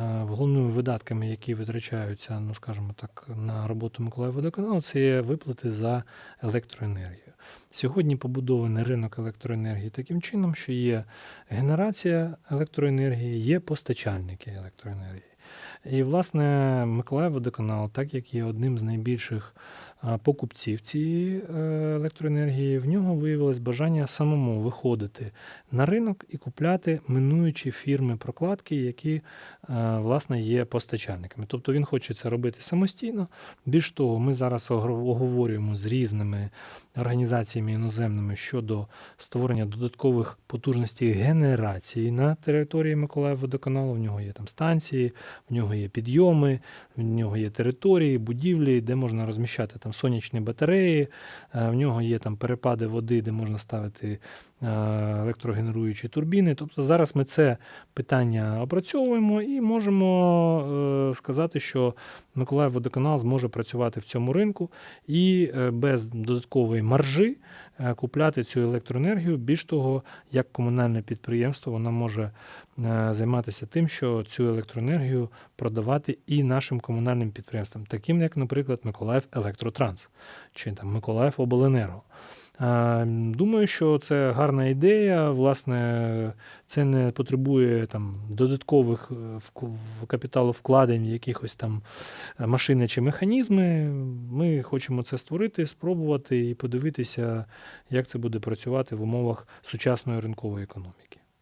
головними видатками, які витрачаються, ну скажімо так, на роботу Миколаївводоканалу, це є виплати за електроенергію. Сьогодні побудований ринок електроенергії таким чином, що є генерація електроенергії, є постачальники електроенергії. І, власне, Миколаївводоканал, так як є одним з найбільших покупців цієї е, електроенергії, в нього виявилось бажання самому виходити на ринок і купляти минуючі фірми прокладки, які е, власне є постачальниками. Тобто він хоче це робити самостійно. Більш того, ми зараз оговорюємо з різними організаціями іноземними щодо створення додаткових потужностей генерації на території Миколаївводоканалу. В нього є там станції, в нього є підйоми, в нього є території, будівлі, де можна розміщати там сонячні батареї, е, в нього є там перепади води, де можна ставити е, електрогенеруючі турбіни. Тобто зараз ми це питання опрацьовуємо і можемо е, сказати, що Миколаївводоканал зможе працювати в цьому ринку і без додаткової маржі купляти цю електроенергію. Більш того, як комунальне підприємство, вона може займатися тим, що цю електроенергію продавати і нашим комунальним підприємствам, таким як, наприклад, Миколаїв Електротранс чи там Миколаїв Обленерго. Думаю, що це гарна ідея. Власне, це не потребує там додаткових е, капіталовкладень, якихось там е, машини чи механізми. Ми хочемо це створити, спробувати і подивитися, як це буде працювати в умовах сучасної ринкової економіки.